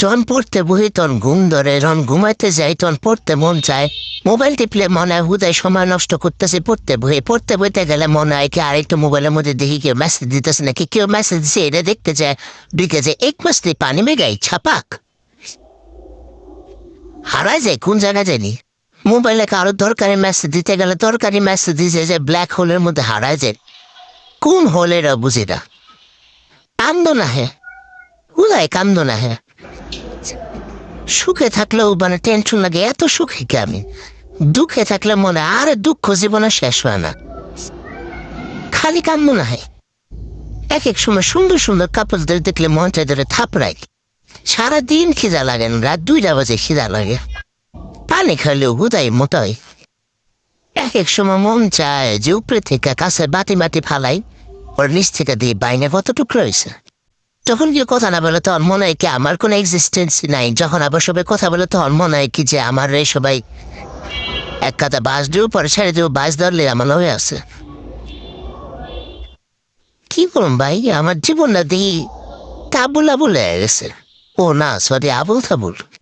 যখন পড়তে বহি তখন ঘুম ধরে যখন ঘুমাইতে যাই তখন পড়তে মন চায় মোবাইল টিপলে মনে হয় হুদায় সময় নষ্ট করতেছে পড়তে বই পড়তে বইতে গেলে মনে হয় কি আরেকটু মোবাইলের মধ্যে দেখি কেউ মেসেজ দিতেছে নাকি কেউ মেসেজ দিছে এটা দেখতে চায় ঢুকে যায় এক মাসলি পানি মেগাই ছাপাক হারায় যায় কোন জায়গায় জানি মোবাইলে কারও দরকারি মেসেজ দিতে গেলে দরকারি মেসেজ দিছে যে ব্ল্যাক হোলের মধ্যে হারায় যায় কোন হোলের বুঝিরা কান্দ না হে উদয় কান্দ না হে সুখে থাকলেও মানে টেনশন লাগে, এত সুখী কি আমি? দুঃখে থাকলে মনে আর দুঃখ জীবনে শেষ হয় না। খালি কান্দ না হয়। এক এক সময় সুন্দর সুন্দর কাপড়দের দেখলে মনটা ধরে থাপড়ায়। সারাদিন খিদা লাগে না, রাত দুইটা বাজে খিদা লাগে। পানি খাইলেও হুদাই মোটাই এক এক সময় মন চায় যে উপরে থেকে কাছে বাটি বাটি ফালাই, ওর নিচ থেকে দিয়ে বাইনে কত টুকরো হয়েছে। যখন কেউ কথা না বলে, তখন মনে হয় কি আমার কোনো এক্সিস্টেন্স নাই। যখন আবার সবাই কথা বলে, তখন মনে হয় কি যে আমার রে সবাই এক কাতা বাস দেবো পরে ছেড়ে দেবো বাস ধরলে আমার হয়ে আছে। কি করুন ভাই? আমার জীবন না দেখি তাবুল আবুল হয়ে গেছে। ও না সরি আবুল তাবুল।